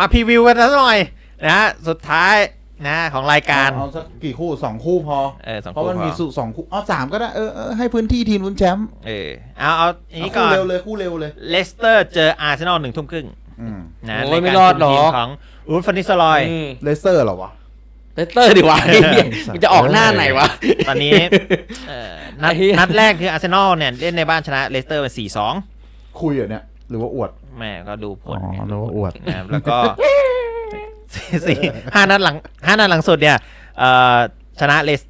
มาพรีวิวกันสักหน่อยนะฮะสุดท้ายนะของรายการ เอาสักกี่คู่สองคู่พอ เออสองเพราะคู่มันพมีอสุสองคู่อ๋อสามก็ได้เออเออให้พื้นที่ทีมลุ้นแชมป์เออเอาเอาอย่างนี้เอาก่คู่อนเร็วเลยคู่เร็วเลย เลสเตอร์เจออาร์เซนอลหนึ่งทุ่มครึ่งอืมนะโอ้ยในไม่การรอดหรอคุมทีมของอูดฟันนิสลอย อืมเลสเตอร์เหรอวะ เลสเตอร์ดีวะมันจะออกหน้าไหนวะ ตอนนี้เอ่อนัดไอ้เหี้ย นัดแรกคืออาร์เซนอลเนี่ย เล่นในบ้านชนะเลสเตอร์ไปสี่สองคุยเหรอเนี่ย หรือว่าอวด แม่ก็ดูผลอ๋อไงนึกว่าอวด นะครับแล้วก็ สี่ห้านัดหลังห้านัดหลังสุดเนี่ยเอ่อชนะเลส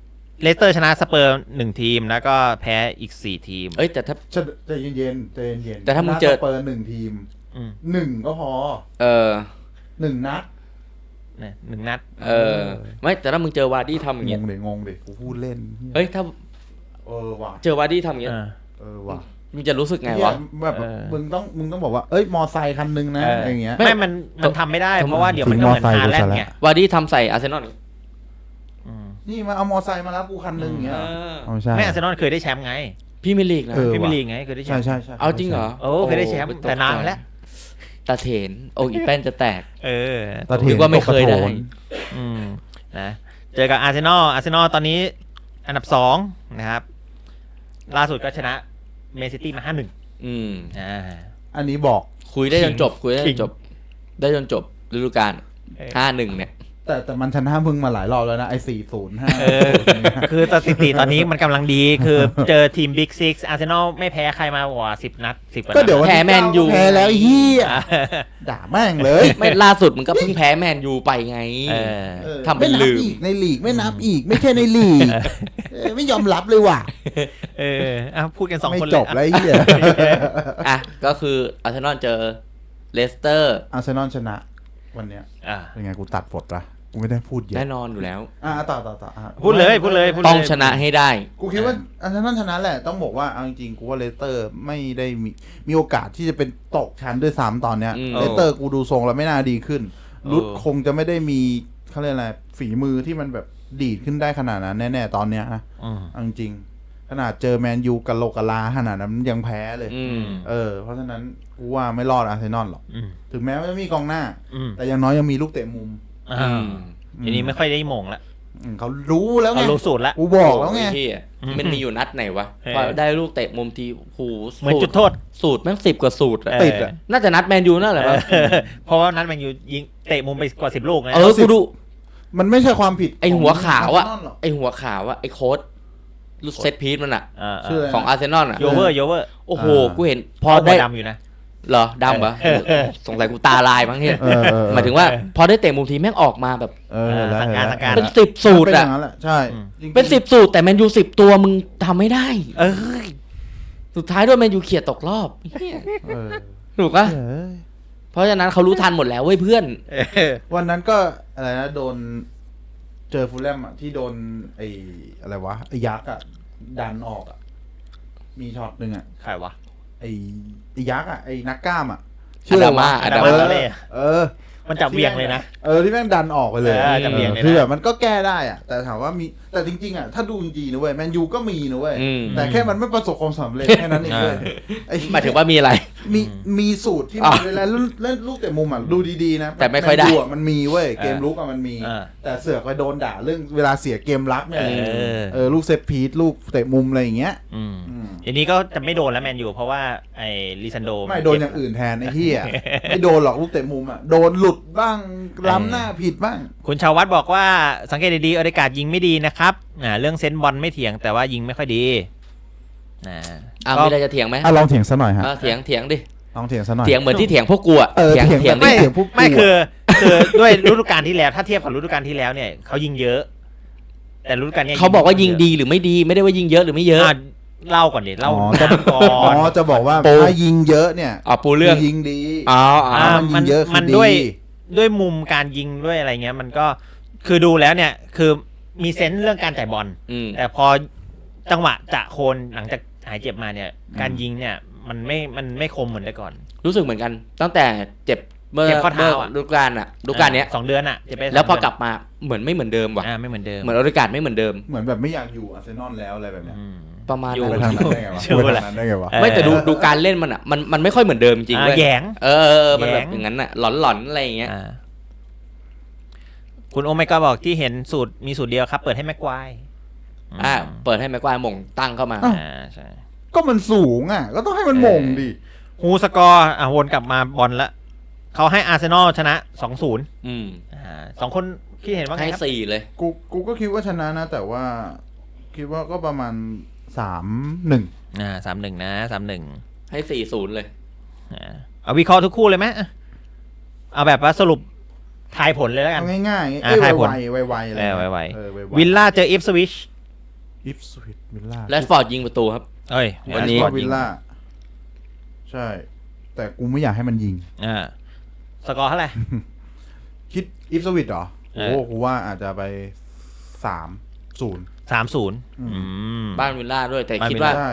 เลสเตอร์ชนะสเปอร์หนึ่งทีม แล้วก็แพ้อีกสี่ทีมเอ้ยแต่ถ้าใจใจเย็นๆใจเย็นๆแต่ถ้ามึงเจอสเปอร์หนึ่งทีมอืมหนึ่งก็พอเออ หนึ่งนัดเนี่ยหนึ่งนัด เออ ไม่แต่ถ้ามึงเจอวาร์ดี้ทำอย่างงเงี้ยงเด็งงเด็กูพูดเล่นเอ้ยถ้าเออว่ะเจอวาร์ดี้ทำอย่างเงี้ย เออเออว่ะ มึงจะรู้สึกไงเหี้ยวะ แบบเออ มึงต้องมึงต้องบอกว่าเอ้ยมอไซคันหนึงนะเออออะไรอย่างเงี้ย ไม่มันมันทำไม่ได้ เพราะว่าเดี๋ยวมันก็เหมือนถึงมอไซค์ฮาแลนด์กูซะแล้วไงวาร์ดี้ทำใส่อาร์เซนอลอืมนี่มาเอามอไซค์มารับกูคันหนึงอย่างเงี้ยเอเหรออเอาไม่ใช่ ไม่อาร์เซนอลเคยได้แชมป์ไงพี่มิลีกนะ เออ พรีเมียว่ะร์ลีกไงเคยได้แชใช่มป์ ใช่ใช่เอาจริงเหรอโอ้เคยได้แชมป์โอ้แต่นานมาแล้ว ตาเถนโอ้อีแป้นจะแตก เออตาเถีนึยงกว่าไม่เคยได้ตกกระโถนอืมนะเจอกับอาร์เซนอลอาร์เซนอลตอนนี้อันดับสองนะครับ ล่าสุดก็ชนะ เมซิตี้มาห้าหนึ่งอืม อ่า อันนี้บอก คุยได้จนจบ คุยได้จคินงจบ ได้จนจบฤดูกาลเออ ห้าหนึ่งเนี่ย แต่แต่มันชนะพึ่งมาหลายรอบแล้วนะ ไอ้สี่ศูนย์ห้าเออ คือสถิติตอนนี้มันกำลังดีคือเจอทีมบิ๊กซิกอาร์เซนอลไม่แพ้ใครมากว่าสิบนัดสิบกว่านัดก็เดี๋ยววันแพ้ที่แมนยู แพ้แล้วไอ้เฮียอ่าด่าแม่งเลยไม่ล่าสุดมึงก็เพิ่งแพ้แมนยูไปไง เออ เออทำเป็นไม่นับลืมอีกในลีกไม่นับอีก ไม่ใช่ในลีกเออไม่ยอมรับเลยว่ะเออเอาพูดกันสองไม่คนเลยจบแล้วไอ้เฮียอะก็คืออาร์เซนอลเจอเลสเตอร์ อาร์เซนอลชนะ วันเนี้ยอ่าเป็นไงกูตัดบทละกู ไม่ได้พูดเยแน่อะนอนอยู่แล้ว อะต่อต่อต่ออะพูดเลยพูดเลยพูดเลยต้องชนะให้ได้ กูคิดว่าอาร์เซนอลชนะแหละต้องบอกว่าเอาจริงๆกูว่าเลสเตอร์ไม่ได้มีมีโอกาสที่จะเป็นตกชั้นด้วยซ้ำตอนเนี้ยอืม เลสเตอร์กูดูทรงแล้วไม่น่าดีขึ้นเออรุดคงจะไม่ได้มีเขาเรียกอะไรฝีมือที่มันแบบดีดขึ้นได้ขนาดนั้นแน่ๆตอนเนี้ยนะอืมเอาจริงๆขนาดเจอแมนยูกะโหลกกะลาขนาดนั้นยังแพ้เลย อืม เออ เพราะฉะนั้นกูว่าไม่รอดอาร์เซนอลหรอก อืมถึงแม้ว่าจะมีกองหน้า อืมแต่อย่างน้อยยังมีลูกเตะมุม อ่าอืมทีนี้ไม่ค่อยได้โมงละอืมเขารู้แล้วไงเขารู้สูตรละ กูบอกแล้วไงโอ้ยเหี้ยอืมมันมีอยู่นัดไหนวะเออ พอได้ลูกเตะมุมทีโหเหมือนจุดโทษ สูตรแม่งสิบกว่าสูตรอะติดอะ น่าจะนัดแมนยูนั่นแหละวะเออเพราะว่านั้นแมนยูยิงเตะมุมไปกว่าสิบลูกนะ เออกูดู มันไม่ใช่ความผิดไอหัวขาวอะขง Arsenal หรก ไอหัวขาวอะไอโค้ดลูกเซตพีทมันอะอ่าชื่ออะไรของอาร์เซนอลอะโยเวอร์โยเวอร์โอ้โหอ่ากูเห็นพพออได้ได้ดำอยู่นะ เหรอดำเหรอเออเออสงสัยกูตาลายมั้งเฮียเออเออ หมายถึงว่า พอได้เตะมุมทีแม่งออกมาแบบ เออแล้วสั่งการสั่งการ เป็นสิบสูตรเป็นออะย่างนั้นแหละใช่อืม จริงๆเป็นสิบสูตร แต่แมนยูสิบตัวมึงทำไม่ได้ เออสุดท้ายด้วยแมนยูเขียดตกรอบเหี้ยเออถูกปะเอ้ยเพราะฉะนั้นเขารู้ทันหมดแล้วเว้ยเพื่อน เออวันนั้นก็อะไรนะโดน เจอฟูลแลมอะที่โดนไอ้อะไรวะไอ้ยักษ์อะดันออกอะมีช็อตหนึ่งอะใครวะ ไอ้ไอ้ยักษ์อะไอ้นักกล้ามอะอดามาออดาดามามาแล้วเออเออ มันจับเบี่ยงเลยนะ เออที่แม่งดันออกไปเลยเออจับเบี่ยงเลยนะ คือแบบมันก็แก้ได้อะแต่ถามว่ามีแต่จริงๆอะถ้าดูจริงๆนะเว้ยแมนยูก็มีนะเว้ยอืม แต่แค่มันไม่ประสบความสำเร็จแค่นั้นเองเว้ยไอ้หมายถึงว่ามีอะไร มีมีสูตรที่อะมันเวลาเล่นเล่นลูกเตะมุมอะดูดีๆนะแต่ไม่ค่อยได้แนอะมันมีเว้ยเกมลุกอะมันมี อ่า แต่เสือกไปโดนด่าเรื่องเวลาเสียเกมรับเนี่ยเออ เออลูกเซตพีทลูกเตะมุมอะไรอย่างเงี้ยอืมอืมทีนี้ก็จะไม่โดนแล้วแมนยูเพราะว่าไอ้ลิซันโดไม่โดนอย่างอื่นแทนไอ้เหี้ยไม่โดนหรอกลูกเตะมุมอะโดนหลุดบ้างล้ำหน้าผิดบ้าง คุณชาววัดบอกว่าสังเกตดีๆอเดกาศยิงไม่ดีนะครับอ่าเรื่องเซนส์บอลไม่เถียงแต่ว่ายิงไม่ค่อยดี อ่าอะก็มีอะไรจะเถียงไหมอะลองเถียงซะหน่อยฮะเออเถียงเถียงดิลองเถียงซะหน่อย เถียงเหมือนที่เถียงพวกกูอะเออเถียงเถียงเถียงไม่ดิเถียงพวกกู ไม่อะคือ คือด้วยฤดูกาลที่แล้ว ถ้าเทียบกับฤดูกาลที่แล้วเนี่ยเขายิงเยอะ แต่ฤดูกาลเนี้ยเขาบอกว่ายิงดีหรือไม่ดีไม่ได้ว่ายิงเยอะหรือไม่เยอะอะเล่าก่อนดิเล่าอ๋อจะจะก่ออ๋อนจะบอกว่าปูถ้ายิงเยอะเนี่ยอ๋อปูเรื่องยิงดี อ๋ออ๋ออ่ามัมันนยิงเยอะคือมันดี ด้วยด้วยมุมการยิงด้วยอะไรเงี้ย มันก็คือดูแล้วเนี่ย คือมีเซนส์เรื่องการจ่ายบอล อืมแต่พอจังหวะจะโคนหลังจาก หายเจ็บมาเนี่ย การยิงเนี่ยมันไม่มันไม่คมเหมือนแต่ก่อน รู้สึกเหมือนกัน ตั้งแต่เจ็บเมื่อเจ็บข้อเท้าเมื่ออะฤดูกาลอะฤดูกาลเนี้ย สองเดือนอะเจ็บไปแล้วพอสงกลับมาเหมือนไม่เหมือนเดิมเดือนว่ะ อ่าไม่เหมือนเดิมเหมือนฤดูกาลไม่เหมือนเดิม เหมือนแบบไม่อยากอยู่อาร์เซนอลแล้วอะไรแบบเนี้ยอืม ประมาณอยู่ ไปนั้นทางนั้นได้ไงวะชื่อไปอะไรทางนั้นได้ไงวะเออไม่แต่ดูดูการเล่นมันอะมันมันไม่ค่อยเหมือนเดิมจริงๆอ่าเว้ยแหยง เออเออมันแบบแหยงอย่างนั้นอะหลอนหลอนๆอะไรอย่างเงี้ย อ่าคุณโอเมก้าบอกที่เห็นสูตรมีสูตรเดียวครับ เปิดให้แม็กควาย อ่าเปิดให้แม็กควายหม่งตั้งเข้ามา อ่าใช่ก็มันสูงอะ ก็ต้องให้มันหม่งดิ ฮูสกอร์อะวนกลับมาบอลละเขาให้อาร์เซนอลชนะสองศูนย์อืมอ่าสองคนคิดเห็นว่าไงให้ครับสี่เลย กูกูก็คิดว่าชนะนะ แต่ว่าคิดว่าก็ประมาณสามหนึ่งอ่าสามหนึ่งนะสามหนึ่งให้สี่ศูนย์เลย อ่าเอาวิเคราะห์ทุกคู่เลยไหมอะเอาแบบว่าสรุปทายผลเลยแล้วกัน เอาง่ายๆอะเอ้ยทายผล ไวๆไวๆอะไรเออไวเออไวๆวิลล่าเจออิฟสวิช อิฟสวิตวิลล่าแรดฟอร์ดยิงประตูครับ เอ้ยวันนี้ก็วิลล่าใช่ แต่กูไม่อยากให้มันยิง อ่า สกอร์เท่าไหร่ คิดอิฟสวิตเหรอเอโอ้อกูว่าอาจจะไปสามศูนย์สามศูนย์อืมอืมบ้านวิลล่าด้วย แต่บ้านคิดวิลล่าว่าใช่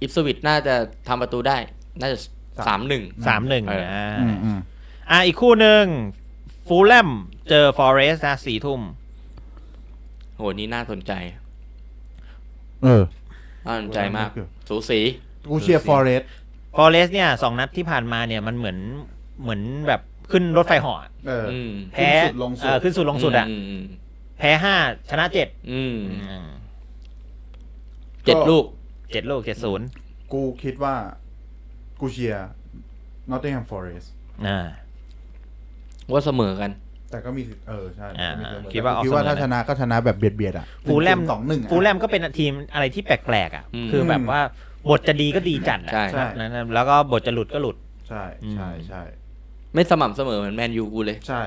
อิฟสวิตน่าจะทำประตูได้ น่าจะสามหนึ่งสามหนึ่งเอออ่าอืมอืมอะอีกคู่หนึ่งฟูลแลมเจอฟอเรสต์นะสี่ทุ่มโหนี่น่าสนใจ เออ น่าสนใจมากเออสูสี กูเชียร์ฟอเรสต์ฟอเรสต์เนี่ยสองนัดที่ผ่านมาเนี่ยมันเหมือนเหมือนแบบขึ้นรถไฟเหาะเออ อืมแพ้ขึ้นสุดลงสุด เออขึ้นสุดลงสุดอะมมแพ้ห้าชนะเจ็ดอืมอืมเจ็ดลูก เจ็ดลูกเจ็ดศูนย์กูคิดว่า กูเชียร์นอตติงแฮมฟอเรสต์อ่า ว่าเสมอกัน แต่ก็มีสิทธิ์เออใช่อ่ามีสิทธิ์คิดว่าแต่เอาคิดว่าเสมอถ้านะ ชนะก็ชนะแบบเบียดเบียดๆอะฟูลแลม สองหนึ่ง ฟูลแลมก็เป็นทีมอะไรที่แปลกๆอะ อืมคือแบบว่าบทจะดีก็ดีจัดอะใช่ ใช่ นะแล้วก็บทจะหลุดก็หลุด ใช่ใช่ใช่ไม่สม่ำเสมอเหมือนแมนยูกูเลยใช่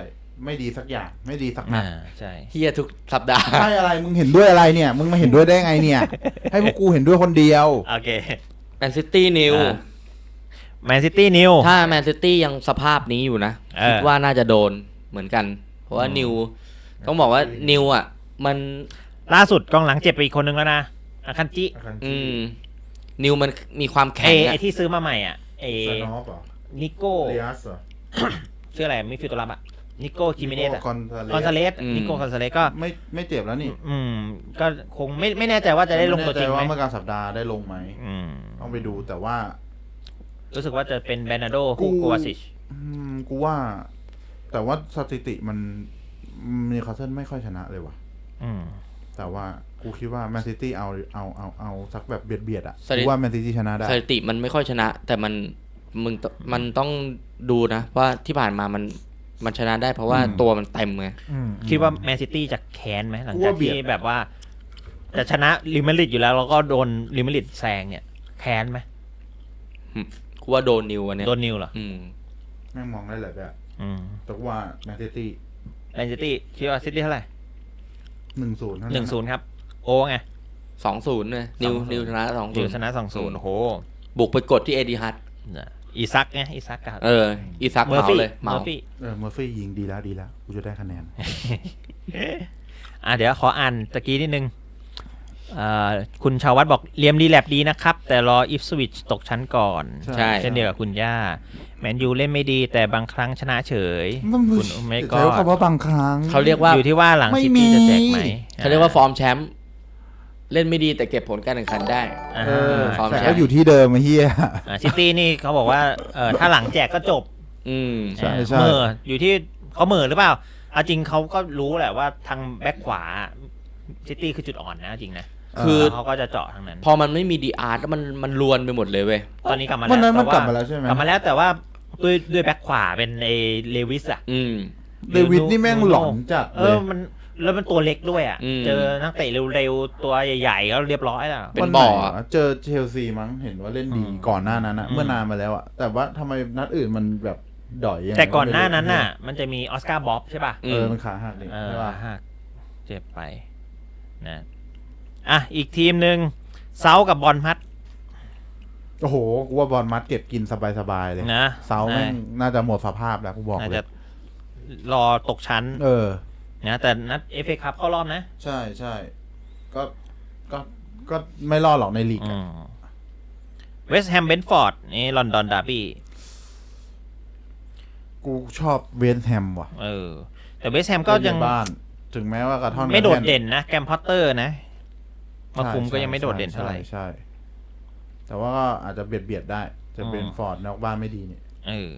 ไม่ดีสักอย่างไม่ดีสักนัอ่าดใช่ เฮียทุกสัปดาห์ ใช่อะไรมึงเห็นด้วยอะไรเนี่ย มึงมาเห็นด้วยได้ไงเนี่ย ให้พวกกูเห็นด้วยคนเดียว โอเค แมนซิตี้นิวแมนซิตี้นิว ถ้าแมนซิตี้ยังสภาพนี้อยู่นะ เออ คิดว่าน่าจะโดน เหมือนกัน เพราะว่านิว ต้องบอกว่านิวอะ มันล่าสุดกองหลังเจ็บไปอีกคนนึงแล้วนะอาคันจิอืมนิวมันมีความไอแข็งไออะที่ซื้อมาใหม่อะเอซานอฟเหรอนิโก้เลียสเหรอชื่ออะไรมิดฟิลด์ตัวรับอะนิโก้จิมิเนสอะคอนคอนซาเลเลสนิโก้คอนซาเลสก็ ไม่ไม่เจ็บแล้วนี่อืม ก็คงไม่ไม่แน่ใจว่าจะได้ลงตัวจริงม่ไหมแน่ใจว่าเมื่อกลางสัปดาห์ได้ลงไหมอืมต้องไปดูแต่ว่า รู้สึกว่าจะเป็นแบรนาโดกู คูกัวซิช อืมกูว่า แต่ว่าสถิติมันมีคาสเซิลไม่ค่อยชนะเลยว่ะ อืม แต่ว่ากูคิดว่าแมนซิตี้เอาเอาเอาเอาสักแบบเบียดเบียดๆอะสถิติกูว่าแมนซิตี้ชนะได้สถิติมันไม่ค่อยชนะ แต่มันมึงตมันต้องดูนะว่าที่ผ่านมามันมันชนะได้เพราะว่าอืมตัวมันเต็มไงคิดว่าแมนซิตี้จะแค้นไหมหลังกูจากว่าเบีที่ยดแบบว่าจะชนะลิมาริดอยู่แล้ว แล้วก็โดนลิมาริดแซงเนี่ย แค้นไหมกูว่าโดนนิวอันเนี้ยโดนนิวเหรออืมแม่งมองได้หลายแบบ อืมแต่กูว่าแมนซิตี้แมนซิตี้คิดว่าซิตี้เท่าไหร่หนึ่งศูนย์หนึ่งศูนย์ครับ โอ้ไงสองศูนย์เลยนิว2-0นิวชนะสองศูนิวนย์ชนะสองศูนย์โอ้โหบุกไปกดที่เอดีฮัตอีซักไงอีซักกับเออ อีซักเมอเหร์มาฟี่เลยเมเหมาอร์ฟี่เออเมอร์ฟี่ยิงดีแล้วดีแล้วกูจะได้คะแนน อะเดี๋ยวขออ่านตะกี้นิดนึงอ่า คุณชาววัดบอกเลียมดีแลบดีนะครับ แต่รออิฟสวิตตกชั้นก่อนใช่ เช่นเดียวกับคุณย่า แมนยูเล่นไม่ดีแต่บางครั้งชนะเฉยคุณโอเมใช้ก้าคำว่าบางครั้ง เขาเรียกว่าอยู่ที่ว่าหลังไม่ซิตี้จะแจกไหมมีเขาเรียกว่าฟอร์มแชมป์เล่นไม่ดีแต่เก็บผลการแข่งขันได้ อ่าเออฟอร์มแต่แชก็มป์อยู่ที่เดิมไอ้เฮีย อ่าซิตี้นี่เขาบอกว่าเออถ้าหลังแจกก็จบอืม ใช่เออใช่ เหมื่ออยู่ที่เขาเหมื่อหรือเปล่าเอาจริงเขาก็รู้แหละว่าทางแบ็คขวาซิตี้คือจุดอ่อนนะจริงนะ คือแล้วเขาก็จะเจาะทางนั้น พอมันไม่มีดีอาร์แล้วมันมันลวนไปหมดเลยเว้ย ตอนนี้กลับมาวันแล้วนั้นมันแต่กลับมาแล้วใช่ไหม กลับมาแล้วแต่ว่าด้วยด้วยแบ็คขวาเป็นไอเลวิสอะอืม เดวิดนี่แม่งหลอนจัดเอเลอยมันแล้วมันตัวเล็กด้วยอะ อืม เจอนักเตะเร็วๆ ตัวใหญ่ๆก็เรียบร้อยแล้ว เป็นวันบ่อไหวะเจอเชลซีมั้งเห็นว่าเล่นดีอืมก่อนหน้านั้นอะอืม เมื่อนานมาแล้วอะแต่ว่าทำไมนัดอื่นมันแบบดอยยังไงแต่ก่อนหน้านั้นไม่รู้น่ะ มันจะมีออสการ์บ๊อบใช่ป่ะอืเออมมันขาหักนี่เออใช่ป่ะหักเจ็บไปนะ อะ อีกทีมหนึ่งเซากับบอลพัด โอ้โหกูว่าบอลมัดเก็บกินสบายๆเลยนะเซาแม่งน่าจะหมดสภาพแล้วกูบอกน่าเลจะยรอตกชั้นเออ นะแต่นัดเอฟเอคัพเข้ารอบนะใช่ใช่ก็ก็ก็ไม่รอดหรอกในลีกอะเวสต์แฮมเบนฟอร์ดนี่ลอนดอนดาร์บี้กูชอบเวนแฮมว่ะเออ แต่เวสต์แฮมก็ยัง เล่นในบ้าน ถึงแม้ว่ากระท่อนไม่โดดกระแท่เด่นนะ แกมพอตเตอร์นะ มาคุมก็ใช่ยังไม่โดดเด่นเท่าไหร่ใช่ใช่ แต่ว่าก็อาจจะเบียดเบียดได้ จะเป็นอ๋อฟอร์ดนอกบ้านไม่ดีเนี่ยเออ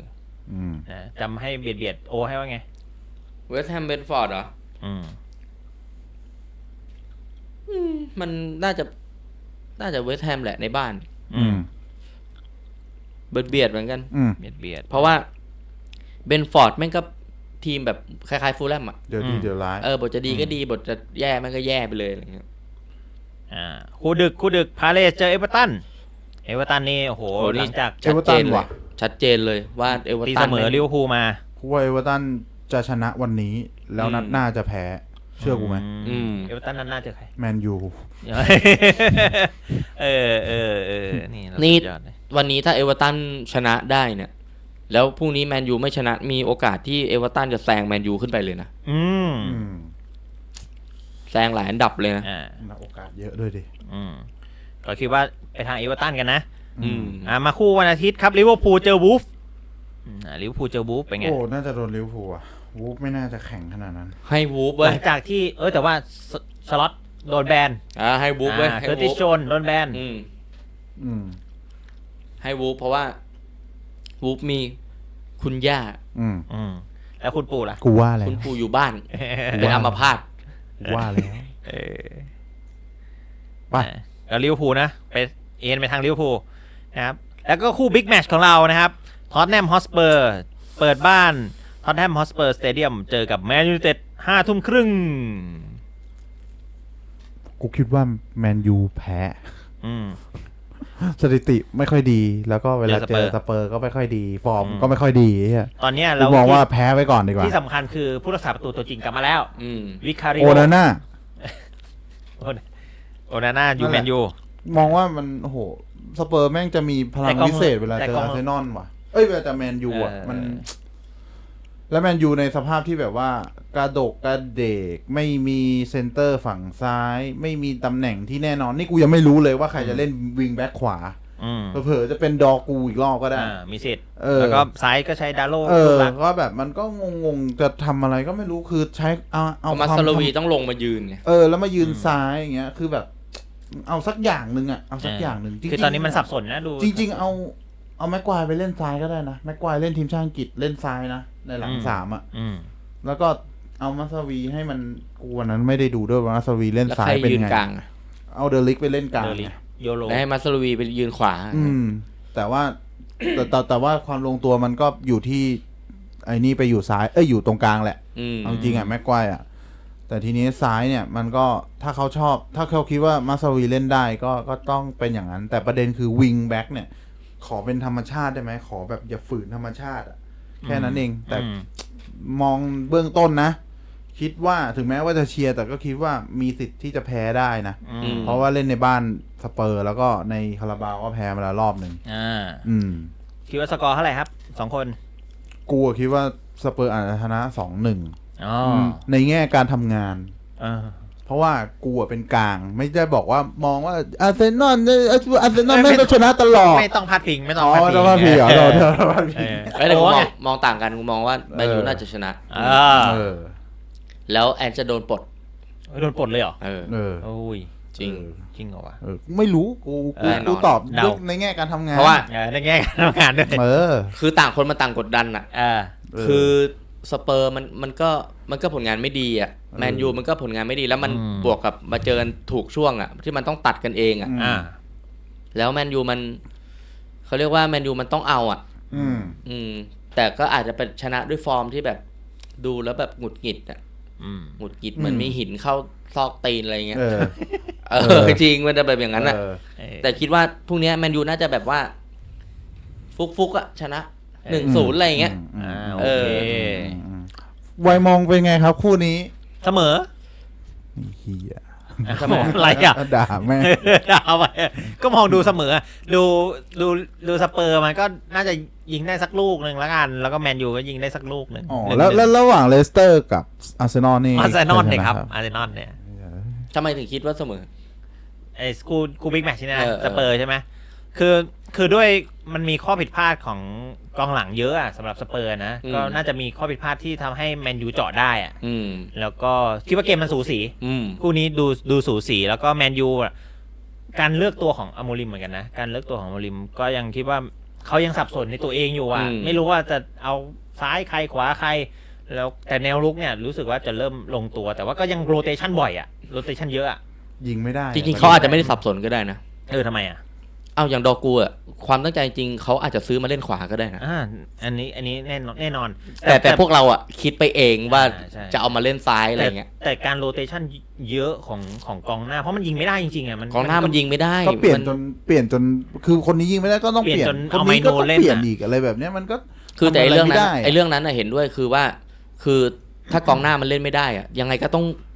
อืมนะจำให้เบียดเบียดโอให้ว่าไง เวสต์แฮมเบนฟอร์ดเหรอ อืมมันน่าจะ น่าจะเวสต์แฮมแหละในบ้าน อืม เบียดเบียดเหมือนกัน อืมเบียดเบียด เพราะว่าเบนฟอร์ดแม่งก็ทีมแบบคล้ายๆฟูลแลมอะ เดี๋ยวดีอืมเดี๋ยวร้าย เออบทจะดีก็ดีบทจะแย่แม่งก็แย่ไปเลยอะไรเงี้ย อ่าคู่ดึกคู่ดึกพาเลสเจอเอเวอร์ตัน เอเวอร์ตันนี่โอ้โหโอ้หนี่ลังจากเอเวอร์ตันชัดจเลว่ะยชัดเจนเลยว่าเอเวอร์ตีตัเสนมอลิเวอร์พูลมากูว่าเอเวอร์ตันจะชนะวันนี้ แล้วนัดหน้าจะแพ้ เชื่อกูไหมอืม เอเวอร์ตันนั่นน่าเจอใคร แมนยู เออเออเออนี่เรานี่ สุดยอดเลยวันนี้ถ้าเอเวอร์ตันชนะได้เนี่ย แล้วพรุ่งนี้แมนยูไม่ชนะมีโอกาสที่เอเวอร์ตันจะแซงแมนยูขึ้นไปเลยนะ อืมอืม แซงหลายอันดับเลยนะอ่านักโอกาสเยอะด้วยดิ อืมก็คิดว่าไปทางเอเวอร์ตันกันนะอืม อ่ามาคู่วันอาทิตย์ครับลิเวอร์พูลเจอวูฟอืมอ่าลิเวอร์พูลเจอวูฟเป็นไง โอ้ น่าจะโดนลิเวอร์พูลอะวูฟไม่น่าจะแข่งขนาดนั้น ให้วูฟหเว้ลัยงจากที่เออแต่ว่าสสล็อตโดนแบนอ่าให้วูฟเว้ยอ่าให้เคอร์ติวูสฟโจนโดนแบน อืม อืม ให้วูฟเพราะว่าวูฟมีคุณย่า อืม อืม แล้วคุณปู่ล่ะ กูว่าแล้วคุณปู่อยู่บ้านกูเป็นว่าอัมพาตกู ว่าแล้วเออไปอ่าแล้วลิเวอร์พูลนะไปเอ็นไปทางลิเวอร์พูลนะครับ แล้วก็คู่บิ๊กแมตช์ของเรานะครับท็อตแนมฮอสเปอร์เปิดบ้านท็อตแนมฮอสเปอร์สเตเดียมเจอกับแมนยูไนเต็ดห้าทุ่มครึ่ง กูคิดว่าแมนยูแพ้ อืม สถิติไม่ค่อยดี แล้วก็เวลาเจเจออสสเปอร์เปอร์ก็ไม่ค่อยดี ฟอร์มอืม ก็ไม่ค่อยดีเหี้ยตอนเนี้ยกูเรามองว่าที่แพ้ไปก่อนดีกว่าที่สำคัญคือผู้รักษาประตูตัวจริงกลับมาแล้ว อืม วิคาริโอนาน่า โอนาน่ายูนั่นแมแหละนยู มองว่ามันโอ้โหสเปอร์แม่งจะมีพลัแต่งกองพิเศษเวลาแต่เจอกองอาร์เซนอลว่ะ เอ้ยเวลาเจอแมนยูอะ เออ มัน แล้วแมนยูในสภาพที่แบบว่ากระดกกระเดกไม่มีเซนเตอร์ฝั่งซ้าย ไม่มีตำแหน่งที่แน่นอน นี่กูยังไม่รู้เลยว่าใครจะเล่นวิงแบ็คขวาอืมเผลอๆจะเป็นดอกูอีกรอบก็ได้ อ่ามีสิทธิ์เออ แล้วก็ซ้ายก็ใช้ดาโลเออลูกหลักก็แบบมันก็งงๆจะทำอะไรก็ไม่รู้คือใช้เอาเอาเอามาควซาโลวีทำต้องลงมายืนไง เออแล้วมายืนซ้ายอย่างเงี้ยคือแบบ เอาสักอย่างหนึ่งอะเอาสักอย่างหนึ่งจริงๆคือตอนนี้มันสับสนนะดูจริง ๆ เอา เอาแม็กควายไปเล่นซ้ายก็ได้นะแม็กควายเล่นทีมชาติอังกฤษเล่นซ้ายนะในหลังสามอะอืมแล้วก็เอามัสวีให้มันกูวันนั้นไม่ได้ดูด้วยว่ามัสวีเล่นแล้วซ้าใครยเป็นยืนไงกลางอะเอาเดลิกไปเล่นกลางเดอริไงโยโรแล้วให้มาซาโลวีไปยืนขวา อืม แต่ว่าแต่แต่แต่ว่าความลงตัวมันก็อยู่ที่ไอ้นี่ไปอยู่ซ้ายเอ้ยอยู่ตรงกลางแหละ อืม เอาจริงอะแม็กควายอะ แต่ทีนี้ซ้ายเนี่ยมันก็ถ้าเขาชอบ ถ้าเขาคิดว่ามาซาวีเล่นได้ก็ก็ต้องเป็นอย่างนั้น แต่ประเด็นคือวิงแบ็กเนี่ย ขอเป็นธรรมชาติได้ไหมขอแบบอย่าฝืนธรรมชาติอะแค่นั้นเอง แต่อืมมองเบื้องต้นนะ คิดว่าถึงแม้ว่าจะเชียร์แต่ก็คิดว่ามีสิทธิ์ที่จะแพ้ได้นะอืมเพราะว่าเล่นในบ้านสเปอร์ แล้วก็ในคาราบาวก็แพ้มาแล้วรอบหนึ่งอ่าอืม คิดว่าสกอร์เท่าไหร่ครับสองคน กูอะคิดว่าสเปอร์อาจจะชนะสองหนึ่งอ๋อในแง่การทำงานอ่าเพ ราะว่ากูอะเป็นกลาง ไม่ได้บอกว่ามองว่าอาร์เซนอลเนี่ยอาร์เซนอลไม่ต้องชนะตลอดไม่ต้องพัดพิงไม่ต้องอ๋อพัดไม่ต้องพาดพิงเหรอเอเราอเธอพาดพิงเออเอ้ยแต่กูโอ้มองไงมองต่างกันกูมองว่าแมนยูเออน่าจะชนะอ่าเออแล้วแอนจะโดนปลดโดนปลดเลยเหรอเออ เออ โอ้ยจริงเออจริงเหรอวะเออไม่รู้กูเอกูอกูตอบเดาเรื่องในแง่การทำงานเพราะว่า เออในแง่การทำงานด้วยเออ คือต่างคนมาต่างกดดันอะอ่าเออ คือสเปอร์มันมันก็มันก็ผลงานไม่ดีอะเออ แมนยูมันก็ผลงานไม่ดีแล้วมันอืม บวกกับมาเจอกันถูกช่วงอะ ที่มันต้องตัดกันเองอะอืมอ่า แล้วแมนยูมันเขาเรียกว่าแมนยูมันต้องเอาอะ อืม อืม แต่ก็อาจจะเป็นชนะด้วยฟอร์มที่แบบดูแล้วแบบหงุดหงิดอะอืม หงุดหงิดเหมือนมีหินเข้าซอกตีนอะไรเงี้ย เออ เอเอออ จริงมันจะแบบอย่างนั้นอะ เออ เออ แต่คิดว่าพรุ่งนี้แมนยูน่าจะแบบว่า ฟุกฟุกๆอะชนะเออ หนึ่งศูนย์อะไรอย่างเงี้ยอืมอ่าอืมโอเคอืมไวยมองเป็นไงครับคู่นี้ เสมอเฮียเสมออะไรอะด่าแม่งเอาไปก็มองดูเสมอ ดูดูดูสเปอร์มันก็น่าจะยิงได้สักลูกหนึ่งแล้วกัน แล้วก็แมนยูก็ยิงได้สักลูกหนึ่งอ๋อหนึ่งแล้วหนึ่งแล้วระหว่างเลสเตอร์กับอาร์เซนอลนี่อาร์เซนอลใชเนี่ยครับชะอาร์เซนอลเนี่ยทำไมถึงคิดว่าเสมอไอ้กูกูบิ๊กแมตช์นี่นะเออเออสเปอร์ใช่ไหม คือคือด้วยมันมีข้อผิดพลาดของกองหลังเยอะอะสำหรับสเปอร์นะก็น่าจะมีข้อผิดพลาดที่ทำให้แมนยูเจาะได้อะอืม แล้วก็คิดว่าเกมมันสูสี อืม คู่นี้ดูดูสูสีแล้วก็แมนยูอะการเลือกตัวของอโมริมเหมือนกันนะการเลือกตัวของอโมริมก็ยังคิดว่าเขายังสับสนในตัวเองอยู่อะอืม ไม่รู้ว่าจะเอาซ้ายใครขวาใคร แล้วแต่แนวลุกเนี่ยรู้สึกว่าจะเริ่มลงตัว แต่ว่าก็ยังโรเตชันบ่อยอะโรเตชันเยอะอะยิงไม่ได้ จริงๆเขาอาจจะไม่ได้สับสนก็ได้นะ เออทำไมอะ เอาอย่างดอกูอะความตั้งใจจริงเขาอาจจะซื้อมาเล่นขวาก็ได้นะอ่าอันนี้อันนี้แน่นอนแน่นอน แต่แต่พวกเราอะคิดไปเองว่าอ่าใช่ จะเอามาเล่นซ้ายอะไรแต่เงี้ยแต่การโรเตชันเยอะของของกองหน้า เพราะมันยิงไม่ได้จริงๆอะมัน กองหน้ามันยิงไม่ได้ก็เปลี่ยนมัจนเปลี่ยนจนคือคนนี้ยิงไม่ได้ก็ต้องเปลี่ยนเปลี่ยนจนคนเอาไมนี้โนก็ต้องเล่นเปลี่ยนอะ อีกอะไรแบบเนี้ยมันก็ คือแต่ไอ้เรื่องนั้นทำอะไรไม่ได้ ไอ้เรื่องนั้นน่ะเห็นด้วยคือว่า คือถ้ากองหน้ามันเล่นไม่ได้อะยังไงก็ต้องอืม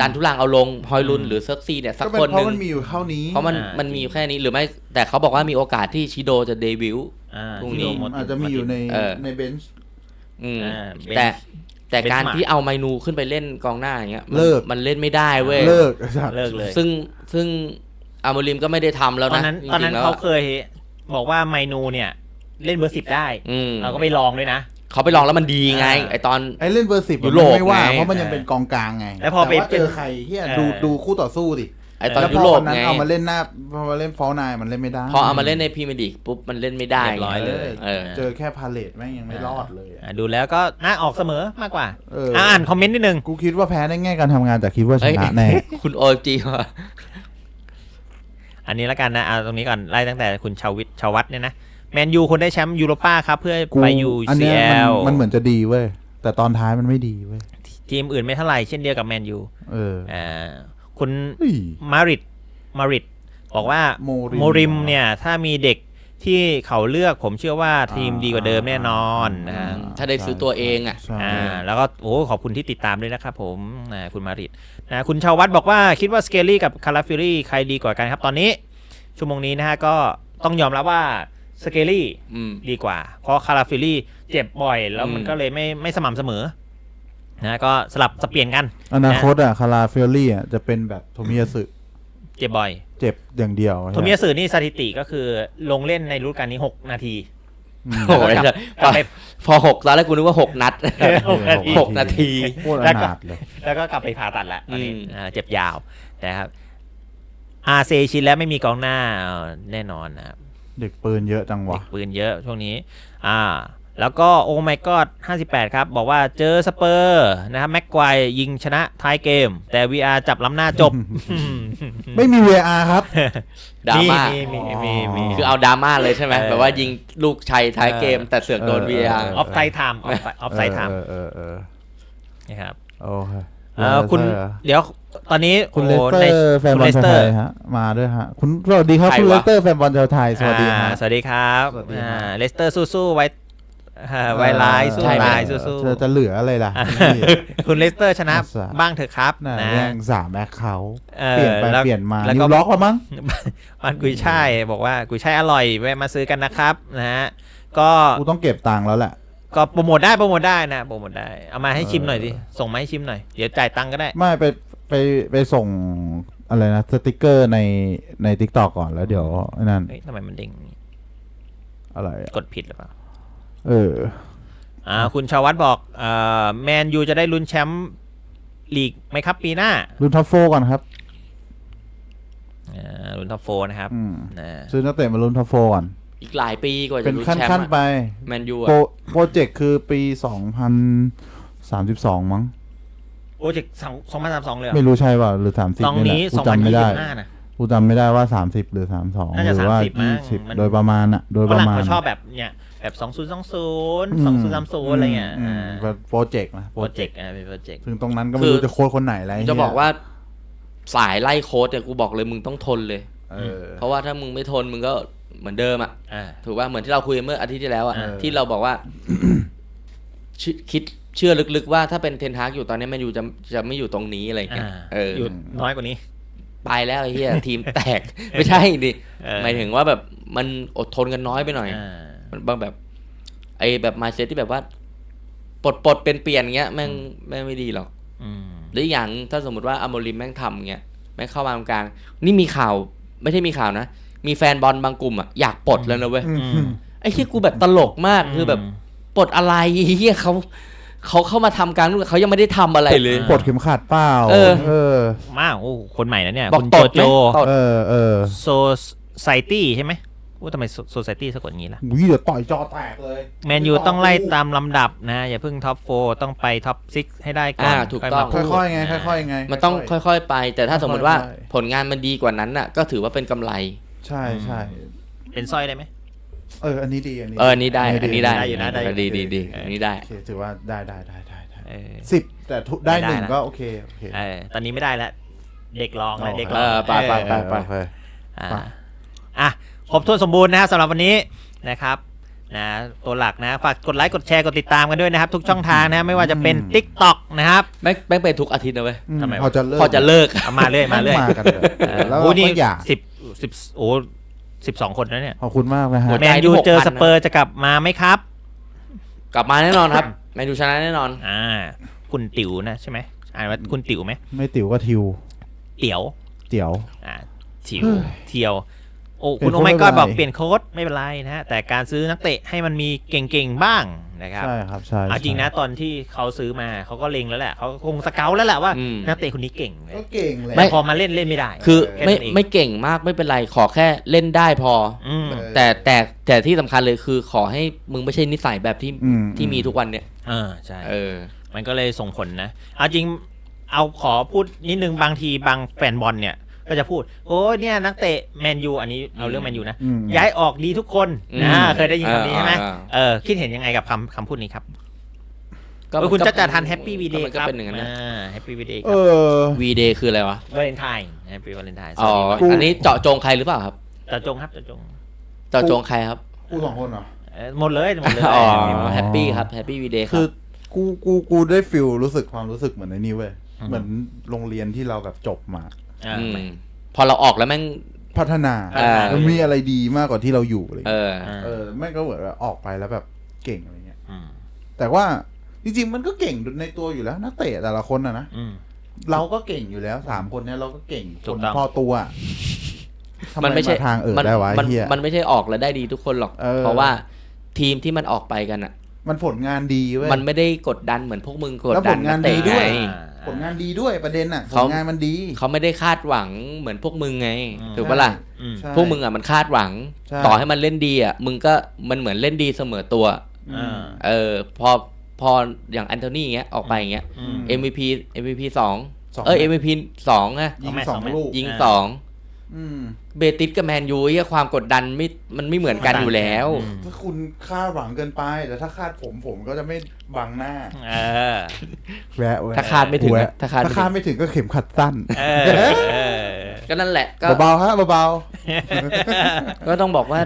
ดันทุลังเอาลงฮอยลุนอืมหรือเซิร์กซีเนี่ยสักก็เป็คนเพหนึ่ราะงมันมีอยู่เท่านี้เพราะมันอ่ามันมีจริงอยู่แค่นี้หรือไม่แต่เขาบอกว่ามีโอกาสที่ชิโดจะเดบิวต์อ่าพรุ่งที่นี้โดนหดอาจจะมีอยู่ในเออในเบนช์อืมอ่าแต่ bench แต่การ benchmark ที่เอาไมนูขึ้นไปเล่นกองหน้าอย่างเงี้ยมันเลิกมันเล่นไม่ได้เว้ยเลิกไอ้สัตว์เลิกเลย ซึ่งซึ่งอาโมริมก็ไม่ได้ทำแล้วตอนนะนั้นจริงๆตอนนั้นแล้วเขาเคยบอกว่าไมนูเนี่ย เล่นเบอร์สิบได้อืมเราก็ไปลองด้วยนะ เขาไปลองแล้วมันดีไง อ่า ไอตอน ไอ้เล่นเบอร์สิบยุโรปไม่ว่าไง เพราะมันยังเป็นกองกลางไงแล้วพอไปต่าเจอใครเฮียเออดูดูคู่ต่อสู้ดิไอตอนแล้วพยุอโรปวันนั้นไงเอามาเล่นหน้าพอมาเล่นฟอลนายมันเล่นไม่ได้พอเอามาเล่นในพรีเมียร์ลีกปุ๊บมันเล่นไม่ได้เรียบร้อยเลย เออ เจอแค่พาเลตแม่งยังไม่รอดเลยอะ อ่าดูแล้วก็น่าออกเสมอมากกว่าเอออ่าอ่านคอมเมนต์นิดนึง กูคิดว่าแพ้ในแง่การทำงานแต่คิดว่าชเฮ้ยนะแน่ คุณโอจีว่าอันนี้แล้วกันนะเอาตรงนี้ก่อนไล่ตั้งแต่คุณชาววิทย์ชาววัฒน์เนี่ยนะ แมนยูคนได้แชมป์ยูโรป้าครับ เพื่อกูไปยูอันซีเนี้ยแอมันลมันเหมือนจะดีเว้ย แต่ตอนท้ายมันไม่ดีเว้ย ทีมอื่นไม่เท่าไหร่เช่นเดียวกับแมนยูเอออ่าคุณ เฮ้ย มาริดมาริดบอกว่าโมริมโมริมเนี่ย ถ้ามีเด็กที่เขาเลือกผมเชื่อว่าทีมดีกว่าเดิมแน่นอนนะฮะถ้าได้ซื้อตัวเองอะ ใช่อ่าแล้วก็โอ้ขอบคุณที่ติดตามด้วยนะครับผมอ่าคุณมาริดนะคุณชาววัฒน์บอกว่าคิดว่าสเกลลี่กับคาราฟิลี่ใครดีกว่ากันครับตอนนี้ ชั่วโมงนี้นะฮะก็ต้องยอมรับว่า สเกลลี่อืม ดีกว่า เพราะคาราฟิลี่เจ็บบ่อย แล้วมันอืม ก็เลยไม่ไม่สม่ำเสมอนะก็สลับสบเปลี่ยนกันอนาคตอะคาราเฟลลี่อะจะเป็นแบบโทมิยาสึเจ็บบ่อยเจ็บอย่างเดียวโทมิยาสึนี่สถิติก็คือลงเล่นในฤดูกาลนี้6นาที อืมโอ้ยกลับกลับไป พอหกตอนแรกกูนึกว่าหกนัดเออหกนาทีหกนาที โคตรอนาถเลย แล้วก็กลับไปผ่าตัดละตอนนี้อืม อ่าเจ็บยาวนะครับอาเซชินแล้วไม่มีกองหน้าเอ่อแน่นอนนะครับ เด็กปืนเยอะจังเด็วะกปืนเยอะช่วงนี้ อ่า แล้วก็โอ้ my god 58 ครับ บอกว่าเจอสเปอร์นะครับแม็กควายยิงชนะท้ายเกม แต่ VR จับล้ำหน้าจบ ไม่มี VR ครับ ดราม่ามีมีมีมี คือเอาดราม่าเลยใช่ไหมเออ แบบว่ายิงลูกชัยท้ายเกมเออแต่เสือกโดน เออ VR เอออฟไซด์ไทม์ออฟไซด์ไทม์เออเออเออนะครับโอเคเอ่อคุณเลสเตอร์เดี๋ยว ตอนนี้คุณเลโอ้สเตอในร์แฟนคุณบอเลลสชาวเตอไทร์ยฮะมาด้วยฮะคุณสวัสดีครับใครคุณเลวะสเตอร์แฟนบอลชาวไทยสวัสดีอ่าฮะสวัสดีครับสวัสดีฮะอ่าเลสเตอร์สู้ๆไว้อ่าไว้ร้ายสู้ใช่ไหมร้ายสู้เธอจะเหลืออะไรล่ะๆคุณเลสเตอร์ชนะอาสาบ้างเถอะครับน่ะนะแย่งสามแอคเขาเออเปลี่ยนไปแล้วเปลี่ยนมาแล้วนิก็วล็อกแล้วมั้งมันกุยช่ายบอกว่ากุยช่ายอร่อยแวะมาซื้อกันนะครับนะฮะก็กูต้องเก็บตังค์แล้วแหละก็โปรโมทได้โปรโมทได้นะโปรโมทได้เอามาให้ชิมหน่อยดิส่งมาให้ชิมหน่อยเดี๋ยวจ่ายตังค์ก็ได้ ไม่ไป ไปไปส่งอะไรนะสติกเกอร์ในในทิกตอกก่อนแล้วเดี๋ยวไอ้นั่นเฮ้ยทำไมมันเด้งอย่างงี้อะไรอะกดผิดหรือเปล่า เออ อ่าคุณชาววัฒน์บอกเอ่อแมนยูจะได้ลุ้นแชมป์ลีกไหมครับปีหน้ารุ่นท็อปโฟก่อนครับ อ่าลุ้นท็อปโฟนะครับอืม นะซื้อนักเตะมารุ่นท็อปโฟก่อน อีกหลายปีกว่าเป็จะนรู้ขั้นแชมขั้นป์ไป แมนยูโปรอะโปรเจกต์คือปีสองพันสามสิบสองมั้ง โปรเจกต์สองพันสามสองเลยเหรอไม่รู้ใช่ป่ะหรือสามสิบตองนี่แหนี้ละกูสองพันจำไม่ยี่ได้สิบห้านะ กูจำไม่ได้ว่าสามสิบหรือสามสองน่าหจะรือว่า30มั้ยี่งสิบมัน โดยประมาณอะโดยฝประรั่งมาณเขาชอบแบบเนี่ยแบบสองศูนย์สองศูนย์มสองศูนย์สามศูนย์อะไรเงี้ยมอ่าแบบโปรเจกต์นะโปรเจกต์อะเป็นโปรเจกต์ถึงตรงนั้นก็ไม่รู้จะโค้ดคนไหนอะไรจะบอกว่าสายไล่โค้ดเนี่ยกูบอกเลยมึงต้องทนเลย เออ เพราะว่าถ้ามึงไม่ทนมึงก็เหมือนเดิมอะ อ่า ถูกป่ะเหมือนที่เราคุยเมื่ออาทิตย์ที่แล้วอะเออ ที่เราบอกว่าเชื่อคิด เชื่อลึกๆว่าถ้าเป็นเทนฮากอยู่ตอนนี้แมนยูจะจะไม่อยู่ตรงนี้อะไรอย่างเงี้ยอ่าเอออยู่น้อยกว่านี้ไปแล้วไอ้เหี้ยทีมแตกไม่ใช่ดิเออหมายถึงว่าแบบมันอดทนกันน้อยไปหน่อยอ่ามันบางแบบ ไอ้แบบมาเซตที่แบบว่าปลดปลดเป็นเปลี่ยนๆเงี้ยแม่งแม่งไม่ดีหรอกอืมหรืออกอย่างถ้าสมมติว่าอโมริมแม่งทำเงี้ยแม่งเข้ามากลางๆนี่มีข่าว ไม่ใช่มีข่าวนะ มีแฟนบอลบางกลุ่มอะอยากปลดแล้วนะเว้ยอืมอืมไอ้เหี้ยกูแบบตลกมากคือแบบปลดอะไรเหี้ยเขา เขาเข้ามาทำการเขายังไม่ได้ทำอะไร เลย ปลดเข็มขัดเปล่าเออ เออ มากโอ้คนใหม่นะเนี่ยบอกคุณตโจดไหมโจตด เออเออโซไซตี้ใช่ไหมว่าทำไมโซไซตี้สะกดอย่างนี้ล่ะวิเดี๋ยวต่อยจอแตกเลยแมนยูต้องไล่ตามลำดับนะ อย่าเพิ่งท็อปโฟต้องไปท็อปซิกให้ได้ก่อนอ่าถูกต้องมาพูดค่อยๆไงค่อยๆไง มันต้องค่อยๆไป แต่ถ้าสมมติว่าค่อยๆผลงานมันดีกว่านั้นน่ะก็ถือว่าเป็นกำไรใช่ใช่เป็นสร้อยได้ไหม เอออันนี้ดีอันนี้เอออันนี้ได้อันนี้ได้ได้อยู่นะได้อยู่ดีดีดีอันนี้ได้โอเคถือว่าได้ได้ได้ได้ได้เออ สิบแต่ทุได้ไม่ได้หนึ่งนะ ก็โอเคโอเคเออตอนนี้ไม่ได้แล้วเด็กลองแล้วอ๋อเด็กลเอองอไปไปเออไปโอเคอ่าไป อะครบถ้วนสมบูรณ์นะครับสำหรับวันนี้นะครับนะตัวหลักนะฝากกดไลค์กดแชร์กดติดตามกันด้วยนะครับ ทุกช่องทางนะไม่ว่าจะเป็นอืม TikTok นะครับ แม่งแม่งเป็นทุกอาทิตย์นะเว้ยอืมทำไมวะ พอจะเลิกพอจะเลิก เอามาเรื่อยมาเรื่อย มากันเลยเออแล้วโอ้เรานี่ก็อย่าสิบสิบโอ้ สิบสองคนแล้วเนี่ยขอบคุณมากนะฮะหัวแมใจนที่ยูหกพันเจอนะสเปอร์จะกลับมาไหมครับ กลับมาแน่นอนครับ แมนยูชนะแน่นอน อ่า คุณติ๋วนะใช่ไหมอ่านว่าคุณติ๋วไหมไม่ติ๋วก็ทิว เตี๋ยว เตี๋ยว อ่า ถิวเฮ้ยเทียว โอ้เปลี่คุยณนโอโค้ชไมไม่ก็เป็นไรบอกเปลี่ยนโค้ดไม่เป็นไรนะฮะแต่การซื้อนักเตะให้มันมีเก่งๆบ้างนะครับใช่ครับใช่เอาจริงนะตอนที่เขาซื้อมาเขาก็เล็งแล้วแหละเขาคงสเกลแล้วแหละว่า อืม นักเตะคนนี้เก่งเลยก็เก่งแหละไม่แต่พอมาเล่นเล่นไม่ได้คือแค่ไม่นั้นเองไม่เก่งมากไม่เป็นไรขอแค่เล่นได้พอ อืมเออ แต่แต่แต่ที่สำคัญเลยคือขอให้มึงไม่ใช่นิสัยแบบที่อืม ที่มีทุกวันเนี่ยเออใช่ เออ มันก็เลยส่งผลนะเอาจริงเอาขอพูดนิดนึงบางทีบางแฟนบอลเนี่ย ก็จะพูด โอ้ยเนี่ยนักเตะแมนยูอันนี้เอาเรื่องแมนยูนะ อืม ย้ายออกดีทุกคนอืมนะเคยได้ยินคำนี้ใช่ไหมอ่า เออคิดเห็นยังไงกับคำคำพูดนี้ครับก็เออคุณจะจะทันแฮปปี้วีเดก็ย์มันคก็รับเป็นอย่างนั้นนะแฮปปี้วีเดย์คเอรับอ วีเดย์คืออะไรวะวาเลนไทน์แฮปปี้วาเลนไทน์อ๋อกู อันนี้เจาะจงใครหรือเปล่าครับ จะจงครับจะจงเจาะจงใครครับกูสองคนเหรอ เอ่อหมดเลยหมดเลยอ๋ออแฮปปี้ครับแฮปปี้วีเดย์คคืรัอบกูกูกูได้ฟิลรู้สึกความรู้สึกเหมือนในนี่เว้ย เหมือนโรงเรียนที่เราแบบจบมา อ่า อืมพอเราออกแล้วแม่ง พัฒนาอ่ามันมีอะไรดีมากกว่าที่เราอยู่อะไรเอเงี้ยอ อ่า เออแม่งก็เหมือนว่าออกไปแล้วแบบเก่งอะไรเงี้ย อืมแต่ว่าจริงๆมันก็เก่งในตัวอยู่แล้วนักเตะแต่ละคนอะนะอืม เราก็เก่งอยู่แล้วสามคนเนี้ยเราก็เก่งถูคกนต้อง พอตัวทำไมมันไม่ใช่าทางเออมัได้วะไอ้มันเฮีย มันไม่ใช่ออกแล้วได้ดีทุกคนหรอก เออ เพราะว่าทีมที่มันออกไปกันอะ มันผลงานดีเว้ยมันไม่ได้กดดันเหมือนพวกมึงกดแล้วดัผนลงานนักเตะดีด้วย ไง ผลงานดีด้วยประเด็นอะผเขา ลงานมันดี เขาไม่ได้คาดหวังเหมือนพวกมึงไงอืม ถูกปะล่ะอืม ใช่ พวกมึงอะมันคาดหวัง ใช่ ต่อให้มันเล่นดีอะมึงก็มันเหมือนเล่นดีเสมอตัว อ่า เออพอพออย่างแอนโทนีเงี้ยออกไปอย่างเงี้ย อืม MVP MVP สองสองเออ MVP สองอะยิงสองแมตช์สองสองแมตช์ลูกยิงอ่า สองอืม เบติสกับแมนยูเหียความกดดันไม่มันไม่เหมือนกันอยู่แล้วอืมถ้าคุณคาดหวังเกินไป แต่ถ้าคาดผมผมก็จะไม่บังหน้า เออ แวะแวะถ้าคาดไม่ถึงแวะอะถ้าคาดถ้าคาดไม่ถึงไม่ถึงก็เข็มขัดสั้นเออเออก็นั่นแหละก็เบาๆฮะเบาก็ต้องบอกว่า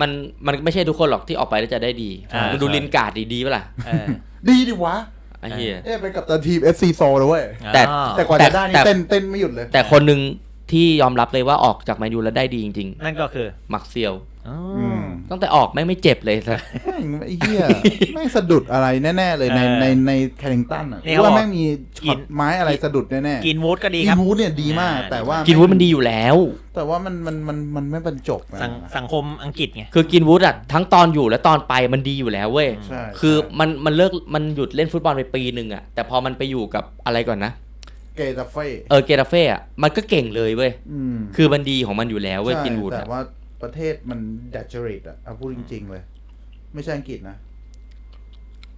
มันมันไม่ใช่ทุกคนหรอกที่ออกไปแล้วจะได้ดีอ่ามึงดูลินการ์ดดีๆปะล่ะเออๆดีดิวะไอ้เหี้ย เอ๊ะไปกับตันทีม SC โซเลยเว้ย แต่ อ๋อแต่กว่าแต่จะได้นี่แต่ เต้นเต้นไม่หยุดเลย แต่คนหนึ่ง ที่ยอมรับเลยว่าออกจากแมนยูแล้วได้ดีจริงนั่นก็คือๆ มักเซียว อ๋ออืมตั้งแต่ออกแม่งไม่เจ็บเลยสัก แม่งไอ้เหี้ย แม่งสะดุดอะไรแน่ ๆ เลยในเออในในแคลิงตันอะนี่เขาว่าบอกแม่งมีช็กิอตนไม้อะไรสะดุดแน่ๆกินวูดก็ดีกิครับนวูดเนี่ยดีมาก อ่า แต่ว่ากินวูดมันดีอยู่แล้ว แต่ว่ามันมันมันมันไม่บรรจบอะสังสังคมอังกฤษไง คือกินวูดอะทั้งตอนอยู่และตอนไปมันดีอยู่แล้วเว้ย ใช่คือใช่มันมันเลิกมันหยุดเล่นฟุตบอลไปปีหนึ่งอะแต่พอมันไปอยู่กับอะไรก่อนนะ เกตาเฟ่เออเกตาเฟ่อะมันก็เก่งเลยเว้ยอืมคือมันดีของมันอยู่แล้วเว้ยใช่กินวูดแต่อะว่าประเทศมันดัจจริตอะเอาพูดจริง ๆ เลย ไม่ใช่อังกฤษนะ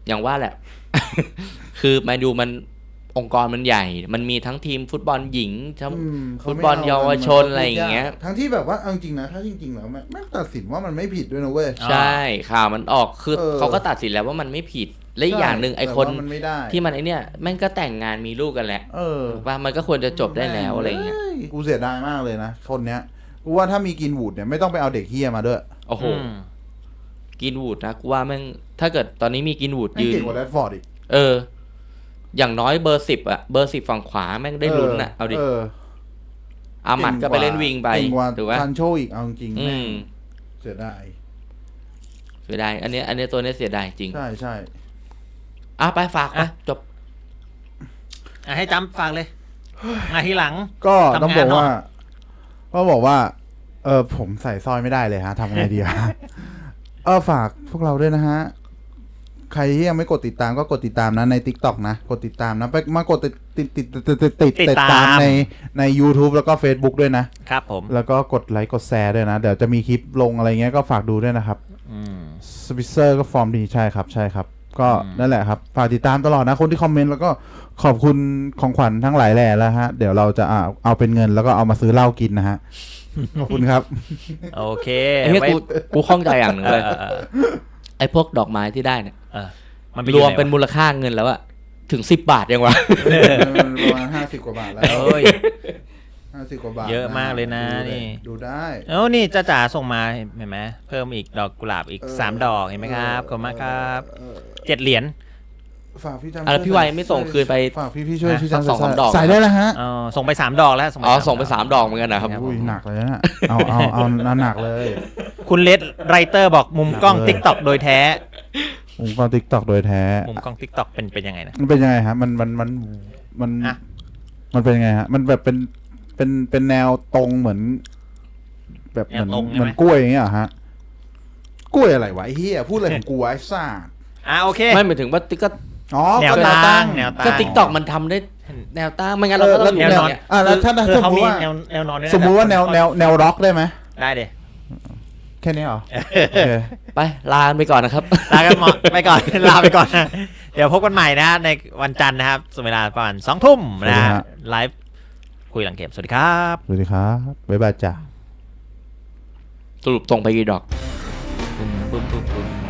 อย่างว่าแหละ คือแมนยูมันองค์กรมันใหญ่ มันมีทั้งทีมฟุตบอลหญิงทั้งอืมขฟุตไม่บอลกัเยาวชนมัอะไรอย่างเงี้ย ทั้งที่แบบว่าเอาจริงๆนะ ถ้าจริง ๆ แล้วแม่งแม่งตัดสินว่ามันไม่ผิดด้วยนะเว้ยอ่าใช่ข่าวมันออกคือเออเขาก็ตัดสินแล้วว่ามันไม่ผิด และอีกอย่างหนึ่งไอแต่คนว่ามันไม่ได้ ที่มันไอเนี้ยแม่งก็แต่งงานมีลูกกันแหละเออว่ามันก็ควรจะจบได้แล้วอะไรเงี้ยฮ้กูเสียดายมากเลยนะคนเนี้ย กูว่าถ้ามีกินวูดเนี่ยไม่ต้องไปเอาเด็กเฮียมาด้วยโอ้โหอืมกินวูดนะกูว่าแม่งถ้าเกิดตอนนี้มีกินวูดไม่ยืน เก่งกว่าแรดฟอร์ดอีกเออ อย่างน้อยเบอร์สิบอะเบอร์สิบฝั่งขวาแม่งได้ลุ้นอะเอาดิเอออามัดก็ไปเล่นวิงไปเก่งกว่าถูกปะซันโชอีกเอาจริงๆอืแม่งมเสียดายเสียดายอันเนี้ยอันเนี้ยตัวเนี้ยเสียดายจริง ใช่ใช่ อะไปฝากไปอะจบอะให้จำฟังเลยมาทีหลัง ก็ต้องทำบงาอนกเนอะว่า ก็บอกว่า เออผมใส่สร้อยไม่ได้เลยฮะทำไงดีฮะเออฝากพวกเราด้วยนะฮะ ใครที่ยังไม่กดติดตามก็กดติดตามนะใน t ิ k t o k นะ กดติดตามนะไปมากดติดติดติดติดติดติดติดติดตามตามในใน YouTube แล้วก็ Facebook ด้วยนะ ครับผม แล้วก็กดไลค์กดแชร์ด้วยนะ เดี๋ยวจะมีคลิปลงอะไรเงี้ยก็ฝากดูด้วยนะครับอืมสวิเซอร์ก็ฟอร์มดีใช่ครับ ใช่ครับ ก็อืมนั่นแหละครับ ฝากติดตามตลอดนะคนที่คอมเมนต์แล้วก็ขอบคุณของขวัญทั้งหลายแหล่แล้วฮะ เดี๋ยวเราจะเอาเอาเป็นเงินแล้วก็เอามาซื้อเหล้ากินนะฮะ ขอบคุณครับ โอเคไอ้เหี้ยไว้กูกูข้องใจอย่างหนึ่งเอเลอยเออเออไอ้พวกดอกไม้ที่ได้เนี่ยเออมันไปรอยู่วมไหเป็นมูลค่าเงินแล้วอะถึงสิบบาทยังวะ ประมาณห้าสิบกว่าบาทแล้วโอ้ย ห้าสิบกว่าบาทเยอะมากเลยนะดูได้นี่ ดูได้เอ้านี่จ้าจ๋าส่งมาเห็นไหมเพิ่มอีกดอกกุหลาบอีกเออสามดอกเห็นไหมครับขอบคุณมากครับเออเจ็ดเหรียญ ฝากพี่จังอะแล้วพี่วัยไม่ส่งคืนไปฝากพี่พี่ช่วยฮะพี่จังสักสองสามดอก ใส่ได้แล้วฮะอ๋อส่งไปสามดอกแล้วส่งไปอ๋อสามส่งไปสามดอกเหมือนกันนะครับครับ อุ้ยหนักเลยนะเอาเอาเอาเอาหนักเลยคุณเลดไรเตอร์บอกมุมกล้องหนักเลยติ๊กต็อกโดยแท้ ผมฟังทิกตอกโดยแท้ มุมกล้องติ๊กต็อกเป็นเป็นยังไงนะ มันเป็นยังไงฮะ มันมันมันมันอะ มันเป็นยังไงฮะ มันแบบเป็น เป็นเป็นแนวตรงเหมือน แบบเหมือนแนวตรงใช่ไหม เหมือนกล้วยอย่างเงี้ยเหรอฮะกล้วยอะไรวะไอ้เฮียพูดอะไรของกูวะไอ้ซ่าอะโอเค ไม่หมายถึงว่าติ๊กก็อ๋อแนวก็ตั้งแนวตั้ง ก็ติ๊กตอกมันทำได้แนวตั้งไม่งั้นเราก็เออต้องแนวนอนเนี่ยอะแล้วถ้าคือถ้าเขาสมมุมีติว่าแนวแนวนอนด้วยนะสมมุติว่าแนวแนวแนวร็อกได้ไหมได้เดี๋ยแค่นี้เหรอโอเค ไปลาไปก่อนนะครับ ลากันหมดไปก่อน ลาไปก่อนนะเดี๋ยวพบกันใหม่นะ ในวันจันทร์นะครับสมัยเวลาประมาณสองทุ่มนะฮะ ไลฟ์ คุยหลังเกม สวัสดีครับ สวัสดีครับ บ๊ายบายจ้าสรุปตรงไปกี่ดอก ปึ้มปึ้มปึ้มปึ้ม